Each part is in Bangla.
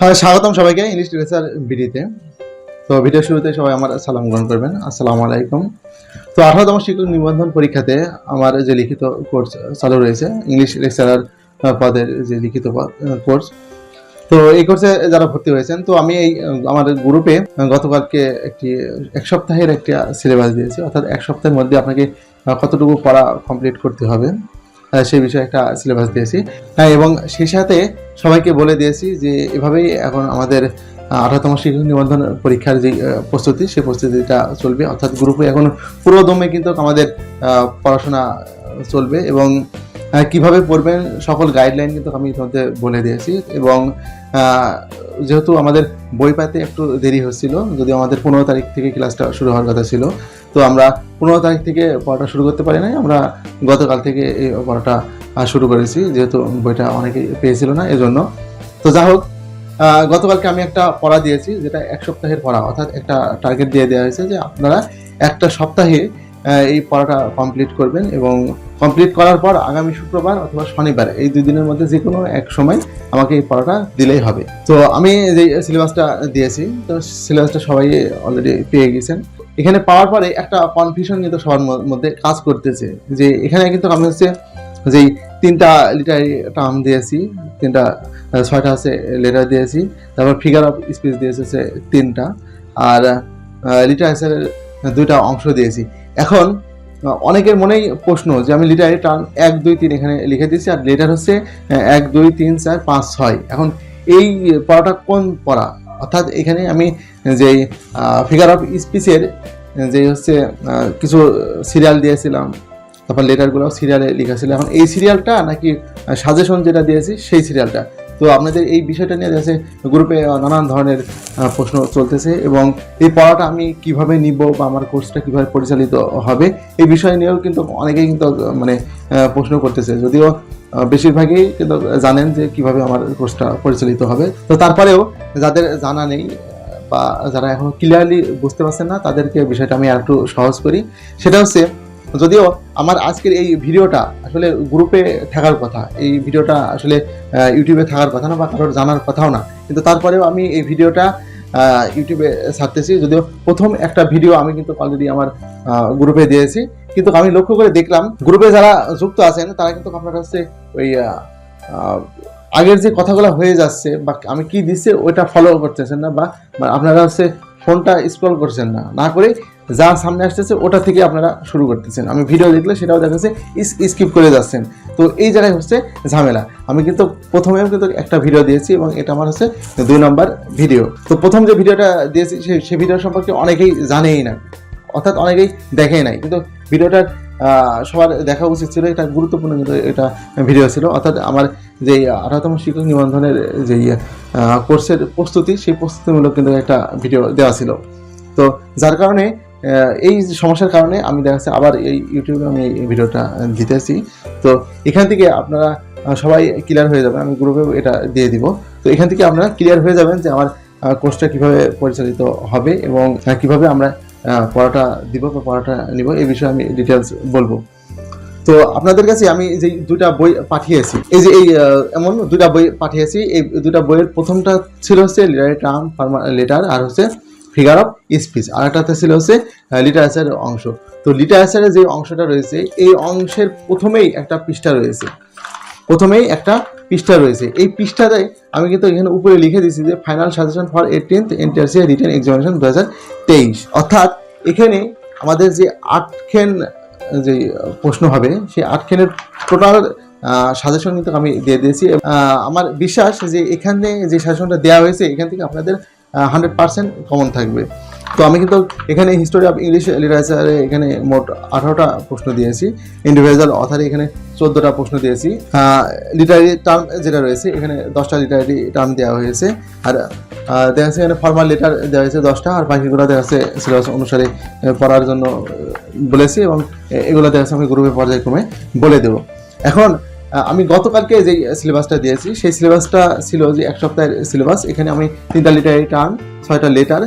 হ্যাঁ স্বাগতম সবাইকে ইংলিশ লিটারেচার ভিডিওতে তো ভিডিও শুরুতে সবাই আমার সালাম গ্রহণ করবেন। আসসালামু আলাইকুম। তো আঠারোতম শিক্ষক নিবন্ধন পরীক্ষাতে আমার যে লিখিত কোর্স চালু রয়েছে ইংলিশ লেকচারার পদের যে লিখিত কোর্স তো এই কোর্সে যারা ভর্তি হয়েছেন, তো আমি এই আমার গ্রুপে গতকালকে একটি, এক সপ্তাহের একটা সিলেবাস দিয়েছি। অর্থাৎ এক সপ্তাহের মধ্যে আপনাকে কতটুকু পড়া কমপ্লিট করতে হবে। সেই বিষয়ে একটা সিলেবাস দিয়েছি। হ্যাঁ এবং সেই সাথে সবাইকে বলে দিয়েছি যে, এভাবেই এখন আমাদের আঠারোতম শিক্ষক নিবন্ধন পরীক্ষার যে প্রস্তুতি, সেই প্রস্তুতিটা চলবে। অর্থাৎ গ্রুপে এখন পুরো দমে কিন্তু আমাদের পড়াশোনা চলবে এবং কীভাবে পড়বেন, সকল গাইডলাইন কিন্তু আমি ইতিমধ্যে বলে দিয়েছি। এবং যেহেতু আমাদের বই পাতে একটু দেরি হচ্ছিল যদি আমাদের পনেরো তারিখ থেকে ক্লাসটা শুরু হওয়ার কথা ছিল, তো আমরা পনেরো তারিখ থেকে পড়াটা শুরু করতে পারি নাই। আমরা গতকাল থেকে এই পড়াটা শুরু করেছি, যেহেতু বইটা অনেকেই পেয়েছিল না, এজন্য। তো যা হোক গতকালকে আমি একটা পড়া দিয়েছি, যেটা এক সপ্তাহের পড়া, অর্থাৎ একটা টার্গেট দিয়ে দেওয়া হয়েছে যে আপনারা একটা সপ্তাহে এই পড়াটা কমপ্লিট করবেন এবং কমপ্লিট করার পর আগামী শুক্রবার অথবা শনিবার এই দুই দিনের মধ্যে যে কোনো এক সময় আমাকে এই পড়াটা দিলেই হবে। তো আমি যে সিলেবাসটা দিয়েছি, তো সিলেবাসটা সবাই অলরেডি পেয়ে গেছেন। এখানে পাওয়ার পরে একটা কনফিউশন কিন্তু সবার মধ্যে কাজ করতেছে যে এখানে কিন্তু আমি হচ্ছে যেই তিনটা লিটারি টার্ম দিয়েছি, তিনটা ছয়টা হচ্ছে লেটার দিয়েছি, তারপর ফিগার অফ স্পিচ দিয়েছে তিনটা, আর লিটারেচারের দুইটা অংশ দিয়েছি। এখন অনেকের মনেই প্রশ্ন যে আমি লিটারি টার্ম এক, দুই, তিন এখানে লিখে দিয়েছি আর লেটার হচ্ছে এক, দুই, তিন, চার, পাঁচ, ছয়। এখন এই পড়াটা কোন পড়া? অর্থাৎ এখানে আমি যে ফিগার অফ স্পিচের যে হচ্ছে কিছু সিরিয়াল দিয়েছিলাম, তারপর লেটারগুলো সিরিয়ালে লেখা ছিল এখন এই সিরিয়ালটা নাকি সাজেশন যেটা দিয়েছি, সেই সিরিয়ালটা তো আপনাদের এই বিষয়টা নিয়ে যাচ্ছে গ্রুপে নানান ধরনের প্রশ্ন চলতেছে এবং এই পড়াটা আমি কীভাবে নিব বা আমার কোর্সটা কীভাবে পরিচালিত হবে, এই বিষয় নিয়েও কিন্তু অনেকেই কিন্তু মানে প্রশ্ন করতেছে। যদিও বেশিরভাগই কিন্তু জানেন যে কীভাবে আমার কোর্সটা পরিচালিত হবে। তো তারপরেও যাদের জানা নেই, বা যারা এখন ক্লিয়ারলি বুঝতে পারছেন না, তাদেরকে বিষয়টা আমি আর একটু সহজ করি। সেটা হচ্ছে যদিও আমার আজকের এই ভিডিওটা আসলে গ্রুপে থাকার কথা, এই ভিডিওটা আসলে ইউটিউবে থাকার কথা না বা কারোর জানার কথাও না। কিন্তু তারপরেও আমি এই ভিডিওটা ইউটিউবে ছাড়তেছি। যদিও প্রথম একটা ভিডিও আমি কিন্তু অলরেডি আমার গ্রুপে দিয়েছি। কিন্তু আমি লক্ষ্য করে দেখলাম, গ্রুপে যারা যুক্ত আছেন, তারা কিন্তু আপনার হচ্ছে ওই আগের যে কথাগুলো হয়ে যাচ্ছে বা আমি কি দিচ্ছে, ওইটা ফলো করতেছেন না বা আপনারা হচ্ছে ফোনটা স্ক্রল করছেন না। না করে যা সামনে আসতেছে, ওটা থেকে আপনারা শুরু করতেছেন। আমি ভিডিও দেখলে সেটাও দেখাচ্ছে স্কিপ করে যাচ্ছেন। তো এই জায়গায় হচ্ছে ঝামেলা। আমি কিন্তু প্রথমেও কিন্তু একটা ভিডিও দিয়েছি এবং এটা আমার হচ্ছে দুই নম্বর ভিডিও তো প্রথম যে ভিডিওটা দিয়েছি সেই ভিডিও সম্পর্কে অনেকেই জানেই না। অর্থাৎ অনেকেই দেখেই নাই। কিন্তু ভিডিওটার সবার দেখা উচিত ছিল, এটা গুরুত্বপূর্ণ কিন্তু এটা ভিডিও ছিল। অর্থাৎ আমার যে আঠারোতম শিক্ষক নিবন্ধনের যে কোর্সের প্রস্তুতি, সেই প্রস্তুতিমূলক কিন্তু একটা ভিডিও দেওয়া ছিল। তো যার কারণে এই সমস্যার কারণে আমি দেখা যাচ্ছে আবার এই ইউটিউবে আমি এই ভিডিওটা দিতেছি তো এখান থেকে আপনারা সবাই ক্লিয়ার হয়ে যাবেন। আমি গ্রুপে এটা দিয়ে দিব। তো এখান থেকে আপনারা ক্লিয়ার হয়ে যাবেন যে আমার কোর্সটা কীভাবে পরিচালিত হবে এবং কীভাবে আমরা পড়াটা দিব বা পড়াটা নিব এই বিষয়ে আমি ডিটেলস বলব। তো আপনাদের কাছে আমি যে দুটা বই পাঠিয়েছি, এই যে এই এমন দুটা বই পাঠিয়েছি। এই দুইটা বইয়ের প্রথমটা ছিল হচ্ছে লিটারি টার্ম ফার্মা লেটার আর হচ্ছে ফিগার অফ স্পিচ আর একটাতে ছিল হচ্ছে লিটারেচারের অংশ। তো লিটারেচারের যে অংশটা রয়েছে, এই অংশের প্রথমেই একটা পৃষ্ঠা রয়েছে। প্রথমেই একটা পৃষ্ঠা রয়েছে। এই পৃষ্ঠাতে আমি কিন্তু এখানে উপরে লিখে দিয়েছি যে final suggestion for eighteenth NTRCA written examination দু হাজার তেইশ। অর্থাৎ এখানে আমাদের যে আটখেন যে প্রশ্ন হবে, সেই আটখেনের টোটাল সাজেশন কিন্তু আমি দিয়ে দিয়েছি। আমার বিশ্বাস যে এখানে যে সাজেশনটা দেওয়া হয়েছে, এখান থেকে আপনাদের হান্ড্রেড পার্সেন্ট কমন থাকবে। তো আমি কিন্তু এখানে হিস্টোরি অফ ইংলিশ লিটারেচারে এখানে মোট আঠারোটা প্রশ্ন দিয়েছি। ইন্ডিভিজুয়াল অথারে এখানে চোদ্দোটা প্রশ্ন দিয়েছি। লিটারি টার্ম যেটা রয়েছে, এখানে দশটা লিটারি টার্ম দেওয়া হয়েছে। আর দেখা যাচ্ছে এখানে ফর্মাল লেটার দেওয়া হয়েছে দশটা। আর বাকিগুলো দেখা যাচ্ছে সিলেবাস অনুসারে পড়ার জন্য বলেছি এবং এগুলো দেখা যাচ্ছে আমি গ্রুপে পর্যায়ক্রমে বলে দেবো। এখন আমি গতকালকে যে সিলেবাসটা দিয়েছি, সেই সিলেবাসটা ছিল যে এক সপ্তাহের সিলেবাস এখানে আমি তিনটা লিটারি টার্ম ছয়টা লেটার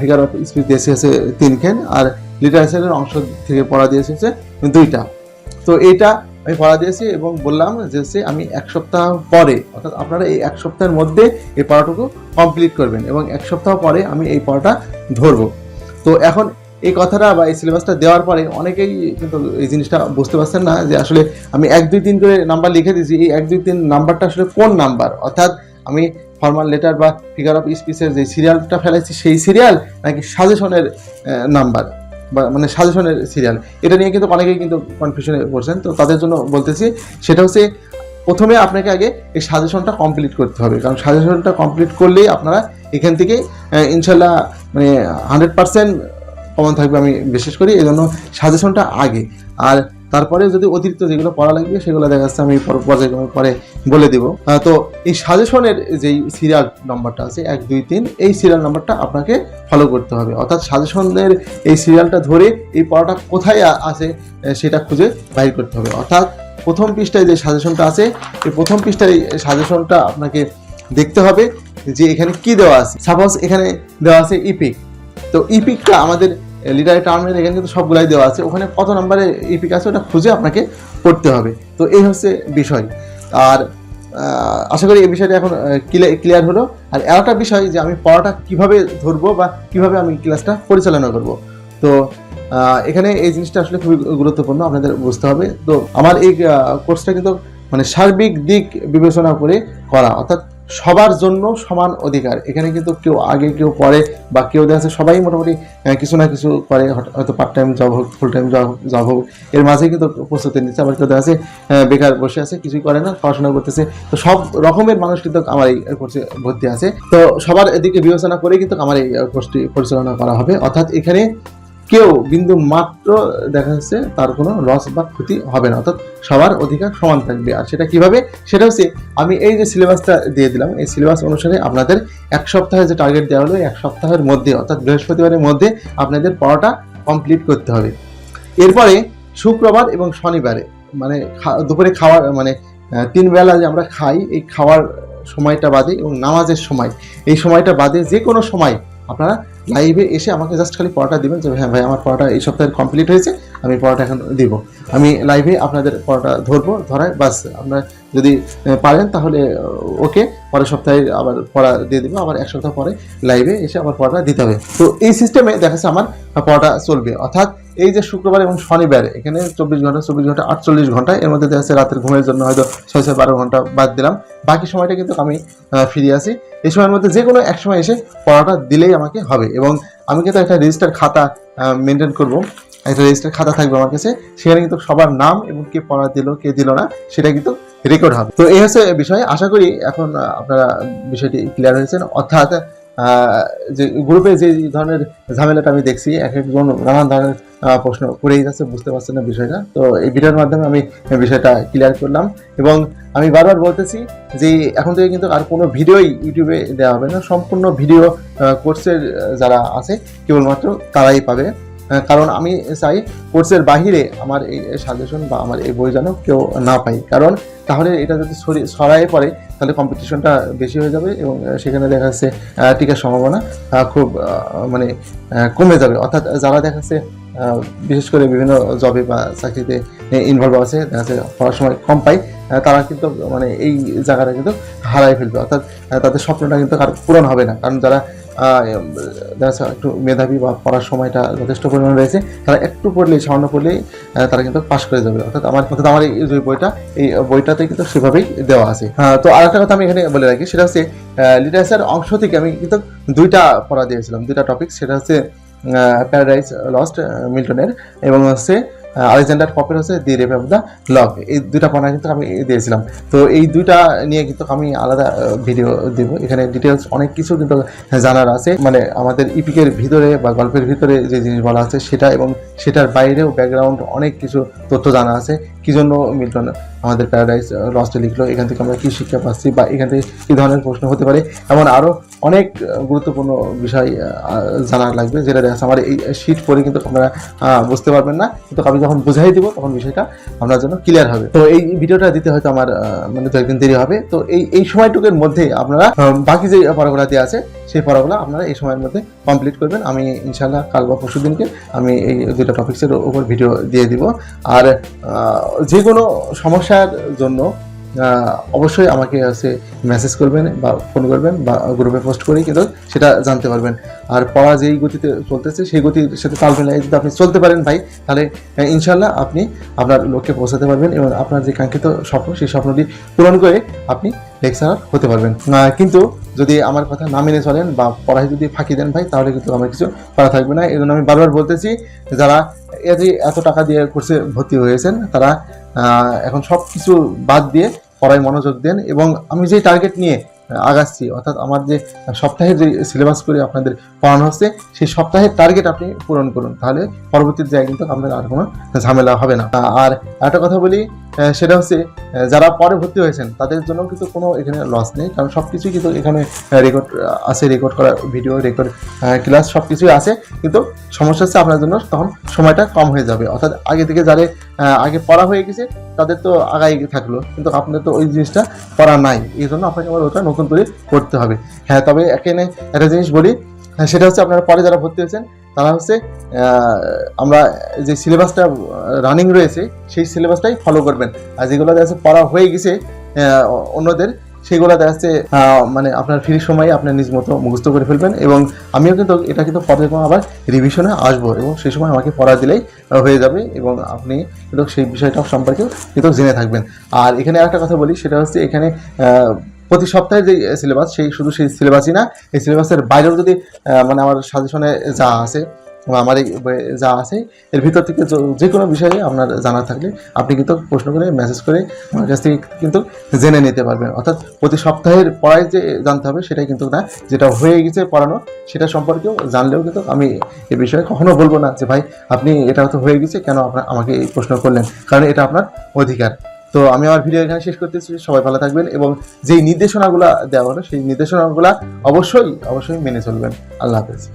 ফিগার অফ স্পিচ দিয়েছি হচ্ছে তিনখান, আর লিটারেচারের অংশ থেকে পড়া দিয়েছে হচ্ছে দুইটা। তো এইটা আমি পড়া দিয়েছি এবং বললাম যে হচ্ছে আমি এক সপ্তাহ পরে, অর্থাৎ আপনারা এই এক সপ্তাহের মধ্যে এই পড়াটুকু কমপ্লিট করবেন এবং এক সপ্তাহ পরে আমি এই পড়াটা ধরবো। তো এখন এই কথাটা বা এই সিলেবাসটা দেওয়ার পরে অনেকেই কিন্তু এই জিনিসটা বুঝতে পারছেন না যে আসলে আমি এক দুই তিন করে নাম্বার লিখে দিয়েছি। এই এক দুই তিন নাম্বারটা আসলে কোন নাম্বার অর্থাৎ আমি ফর্মাল লেটার বা ফিগার অফ স্পিচের যে সিরিয়ালটা ফেলাইছি, সেই সিরিয়াল নাকি সাজেশনের নাম্বার বা মানে সাজেশনের সিরিয়াল এটা নিয়ে কিন্তু অনেকেই কিন্তু কনফিউশনে পড়ছেন। তো তাদের জন্য বলতেছি, সেটা হচ্ছে প্রথমে আপনাকে আগে এই সাজেশনটা কমপ্লিট করতে হবে। কারণ সাজেশনটা কমপ্লিট করলেই আপনারা এখান থেকে ইনশাল্লাহ মানে হান্ড্রেড পার্সেন্ট কমন থাকবে আমি বিশেষ করি এই জন্য সাজেশনটা আগে। আর তারপরে যদি অতিরিক্ত যেগুলো পড়া লাগবে, সেগুলো দেখা যাচ্ছে আমি পর- পর্যায়ক্রমে পরে বলে দিব। তো এই সাজেশনের যেই সিরিয়াল নম্বরটা আছে, এক, দুই, তিন, এই সিরিয়াল নাম্বারটা আপনাকে ফলো করতে হবে। অর্থাৎ সাজেশনের এই সিরিয়ালটা ধরে এই পড়াটা কোথায় আছে সেটা খুঁজে বাইর করতে হবে। অর্থাৎ প্রথম পৃষ্ঠায় যে সাজেশনটা আছে, এই প্রথম পৃষ্ঠায় সাজেশনটা আপনাকে দেখতে হবে যে এখানে কি দেওয়া আছে। সাপোজ এখানে দেওয়া আছে ইপিক তো ইপিকটা আমাদের লিডার টার্মের এখানে কিন্তু সবগুলাই দেওয়া আছে। ওখানে কত নম্বরে ইপিক আছে ওটা খুঁজে আপনাকে পড়তে হবে। তো এই হচ্ছে বিষয়। আর আশা করি এই বিষয়টা এখন ক্লিয়ার হলো। আর একটা বিষয় যে আমি পড়াটা কীভাবে ধরবো বা কীভাবে আমি ক্লাসটা পরিচালনা করব। তো এখানে এই জিনিসটা আসলে খুবই গুরুত্বপূর্ণ আপনাদের বুঝতে হবে। তো আমার এই কোর্সটা কিন্তু মানে সার্বিক দিক বিবেচনা করে করা। অর্থাৎ সবার জন্য সমান অধিকার। এখানে কিন্তু কেউ আগে, কেউ পরে বা কেউ দেখা যাচ্ছে সবাই মোটামুটি কিছু না কিছু করে হয়তো- পার্ট টাইম জব হোক ফুল টাইম জব জব হোক, এর মাঝে কিন্তু প্রস্তুতি নিচ্ছে। আবার কেউ দেখা যাচ্ছে বেকার বসে আছে, কিছুই করে না, পড়াশোনা করতেছে। তো সব রকমের মানুষ কিন্তু আমার এই কোর্সে ভর্তি আছে। তো সবার এদিকে বিবেচনা করে কিন্তু আমার এই কোর্সটি পরিচালনা করা হবে। অর্থাৎ এখানে কেউ বিন্দু মাত্র দেখা যাচ্ছে তার কোনো লস বা ক্ষতি হবে না। অর্থাৎ সবার অধিকার সমান থাকবে। আর সেটা কীভাবে? সেটা হচ্ছে আমি এই যে সিলেবাসটা দিয়ে দিলাম, এই সিলেবাস অনুসারে আপনাদের এক সপ্তাহে যে টার্গেট দেওয়া হলো, এক সপ্তাহের মধ্যে, অর্থাৎ বৃহস্পতিবারের মধ্যে আপনাদের পড়াটা কমপ্লিট করতে হবে। এরপরে শুক্রবার এবং শনিবারে মানে দুপুরে খাওয়ার মানে তিন বেলা যে আমরা খাই, এই খাওয়ার সময়টা বাদে এবং নামাজের সময়, এই সময়টা বাদে যে কোনো সময় আপনারা লাইভে এসে আমাকে জাস্ট খালি পড়াটা দিবেন যে হ্যাঁ ভাই, আমার পড়াটা এই সপ্তাহের কমপ্লিট হয়েছে, আমি পড়াটা এখন দিব। আমি লাইভে আপনাদের পড়াটা ধরবো, ধরায়, বাস আপনারা যদি পারেন, তাহলে ওকে, পরের সপ্তাহে আবার পড়া দিয়ে দেবো, আবার এক সপ্তাহ পরে লাইভে এসে আবার পড়াটা দিতে হবে। তো এই সিস্টেমে দেখা যাচ্ছে আমার পড়াটা চলবে। অর্থাৎ এই যে শুক্রবার এবং শনিবার, এখানে চব্বিশ ঘণ্টা চব্বিশ ঘণ্টা, আটচল্লিশ ঘণ্টা, এর মধ্যে দেখা যাচ্ছে রাতের ঘুমের জন্য হয়তো ছয় ছয়, বারো ঘণ্টা বাদ দিলাম। বাকি সময়টা কিন্তু আমি ফিরে আসি। এই সময়ের মধ্যে যে কোনো এক সময় এসে পড়াটা দিলেই আমাকে হবে এবং আমি কিন্তু একটা রেজিস্টার খাতা মেনটেন করব। একটা রেজিস্টার খাতা থাকবে আমার কাছে। সেখানে কিন্তু সবার নাম এবং কে পড়া দিল, কে দিল না, সেটা কিন্তু রেকর্ড হবে। তো এই হচ্ছে বিষয়। আশা করি এখন আপনারা বিষয়টি ক্লিয়ার হয়েছেন। অর্থাৎ যে গ্রুপে যে ধরনের ঝামেলাটা আমি দেখছি, এক একজন নানান ধরনের প্রশ্ন করেই যাচ্ছে, বুঝতে পারছেন না বিষয়টা। তো এই ভিডিওর মাধ্যমে আমি বিষয়টা ক্লিয়ার করলাম এবং আমি বারবার বলতেছি যে এখন থেকে কিন্তু আর কোনো ভিডিওই ইউটিউবে দেওয়া হবে না। সম্পূর্ণ ভিডিও কোর্সের যারা আছে, কেবলমাত্র তারাই পাবে। কারণ আমি চাই কোর্সের বাহিরে আমার এই সাজেশন বা আমার এই বই যেন কেউ না পাই কারণ তাহলে এটা যদি ছড়ি- ছড়ায় পড়ে তাহলে কম্পিটিশনটা বেশি হয়ে যাবে এবং সেখানে দেখা যাচ্ছে টিকার সম্ভাবনা খুব মানে কমে যাবে। অর্থাৎ যারা দেখা যাচ্ছে বিশেষ করে বিভিন্ন জবে বা চাকরিতে ইনভলভ আছে দেখা যাচ্ছে পড়ার সময় কম আহ, তারা কিন্তু মানে এই জায়গাটা কিন্তু হারাই ফেলবে। অর্থাৎ তাদের স্বপ্নটা কিন্তু পূরণ হবে না। কারণ যারা একটু মেধাবী বা পড়ার সময়টা যথেষ্ট পরিমাণ রয়েছে। তারা একটু পড়লেই সামান্য পড়লেই তারা কিন্তু পাশ করে যাবে। অর্থাৎ আমার অর্থাৎ আমার এই যে বইটা এই বইটাতে কিন্তু সেভাবেই দেওয়া আছে। আহ, তো আরেকটা কথা আমি এখানে বলে রাখি সেটা হচ্ছে লিটারেচার অংশ থেকে আমি কিন্তু দুইটা পড়া দিয়েছিলাম দুইটা টপিক সেটা হচ্ছে প্যারাডাইজ লস্ট মিল্টনের এবং হচ্ছে আলেকজান্ডার পপের হচ্ছে the rape of the lock. এই দুটা পড়া কিন্তু আমি দিয়েছিলাম। তো এই দুইটা নিয়ে কিন্তু আমি আলাদা ভিডিও দেব। এখানে ডিটেলস অনেক কিছু কিন্তু জানার আছে। মানে আমাদের ইপিকের ভিতরে বা গল্পের ভিতরে যে জিনিস বলা আছে সেটা এবং সেটার বাইরেও ব্যাকগ্রাউন্ড অনেক কিছু তথ্য জানা আছে। কি জন্য মিল্টন আমাদের প্যারাডাইস লস্টে লিখলো, এখান থেকে আমরা কী শিক্ষা পাচ্ছি বা এখান থেকে কী ধরনের প্রশ্ন হতে পারে, এমন আরও অনেক গুরুত্বপূর্ণ বিষয় জানা লাগবে যেটা দেখা আমার এই শীট পড়ে কিন্তু আপনারা বুঝতে পারবেন না, কিন্তু আমি যখন বুঝাই দিব, তখন বিষয়টা আপনার জন্য ক্লিয়ার হবে। তো এই ভিডিওটা দিতে হয়তো আমার মানে দু একদিন দেরি হবে। তো এই এই সময়টুকুর মধ্যে আপনারা বাকি যে পড়াগুলো দেওয়া আছে, সেই পড়াগুলো আপনারা এই সময়ের মধ্যে কমপ্লিট করবেন। আমি ইনশাল্লাহ কাল বা পরশু দিনকে আমি এই দুটো বিভিন্ন টপিক্সের উপর ভিডিও দিয়ে দিব। আর যে কোনো সমস্যার জন্য অবশ্যই আমাকে হচ্ছে মেসেজ করবেন বা ফোন করবেন বা গ্রুপে পোস্ট করেই কিন্তু সেটা জানতে পারবেন। আর পড়া যেই গতিতে চলতেছে, সেই গতির সাথে তাল মিলিয়ে যদি আপনি চলতে পারেন ভাই, তাহলে ইনশাল্লাহ আপনি আপনার লক্ষ্যে পৌঁছাতে পারবেন এবং আপনার যে কাঙ্ক্ষিত স্বপ্ন, সেই স্বপ্নটি পূরণ করে আপনি লেকচারার হতে পারবেন। কিন্তু যদি আমার কথা না মেনে চলেন বা পড়ায় যদি ফাঁকি দেন ভাই, তাহলে কিন্তু আমার কিছু করা থাকবে না। এই জন্য আমি বারবার বলতেছি, যারা যে এত টাকা দিয়ে কোর্সে ভর্তি হয়েছেন, তারা এখন সব কিছু বাদ দিয়ে পড়ায় মনোযোগ দেন এবং আমি যে টার্গেট নিয়ে আগাচ্ছি, অর্থাৎ আমার যে সপ্তাহে যে সিলেবাস করে আপনাদের পড়ানো হচ্ছে, সেই সপ্তাহের টার্গেট আপনি পূরণ করুন। তাহলে পরবর্তী জায়গায় কিন্তু আপনাদের আর কোনো ঝামেলা হবে না। আর একটা কথা বলি সেটা হচ্ছে যারা পরে ভর্তি হয়েছেন, তাদের জন্য কিন্তু কোনো এখানে লস নেই, কারণ সব কিছুই কিন্তু এখানে রেকর্ড আছে রেকর্ড করা ভিডিও রেকর্ড ক্লাস সব কিছুই আছে, কিন্তু সমস্যা হচ্ছে আপনার জন্য তখন সময়টা কম হয়ে যাবে। অর্থাৎ আগে থেকে যারা আগে পড়া হয়ে গেছে তাদের তো আগাই থাকল। কিন্তু আপনাদের তো ওই জিনিসটা পড়া নাই। এই জন্য আপনাকে আবার ওটা নতুন করে করতে হবে। হ্যাঁ তবে এখানে একটা জিনিস বলি হ্যাঁ, সেটা হচ্ছে আপনারা পরে যারা ভর্তি হয়েছেন তারা হচ্ছে আমরা যে সিলেবাসটা রানিং রয়েছে সেই সিলেবাসটাই ফলো করবেন। আর যেগুলো আছে পড়া হয়ে গেছে অন্যদের সেগুলো দেখা যাচ্ছে মানে আপনার ফ্রি সময়ে আপনার নিজ মতো মুখস্থ করে ফেলবেন এবং আমিও কিন্তু এটা কিন্তু পরে আবার রিভিশনে আসব এবং সেই সময় আমাকে পড়া দিলেই হয়ে যাবে এবং আপনি কিন্তু সেই বিষয়টা সম্পর্কেও কিন্তু জেনে থাকবেন। আর এখানে একটা কথা বলি, সেটা হচ্ছে এখানে প্রতি সপ্তাহে যে সিলেবাস সেই শুধু সেই সিলেবাসই না, এই সিলেবাসের বাইরেও যদি মানে আমার সাজেশনে যা আছে আমার যা আছে, এর ভিতর থেকে যে- কোনো বিষয়ে আপনার জানা থাকলে আপনি কিন্তু প্রশ্ন করে মেসেজ করে আমার কাছ থেকে কিন্তু জেনে নিতে পারবেন। অর্থাৎ প্রতি সপ্তাহের পড়ায় যে জানতে হবে, সেটাই কিন্তু না, যেটা হয়ে গেছে পড়ানো, সেটা সম্পর্কেও জানলেও কিন্তু আমি এ বিষয়ে কখনো বলব না যে, ভাই, আপনি এটা তো হয়ে গেছে, কেন আপনার আমাকে এই প্রশ্ন করলেন? কারণ এটা আপনার অধিকার। তো আমি আমার ভিডিও এখানে শেষ করতেছি, সবাই ভালো থাকবেন এবং যেই নির্দেশনাগুলো দেওয়া হলো, সেই নির্দেশনাগুলো অবশ্যই অবশ্যই মেনে চলবেন। আল্লাহ হাফেজ।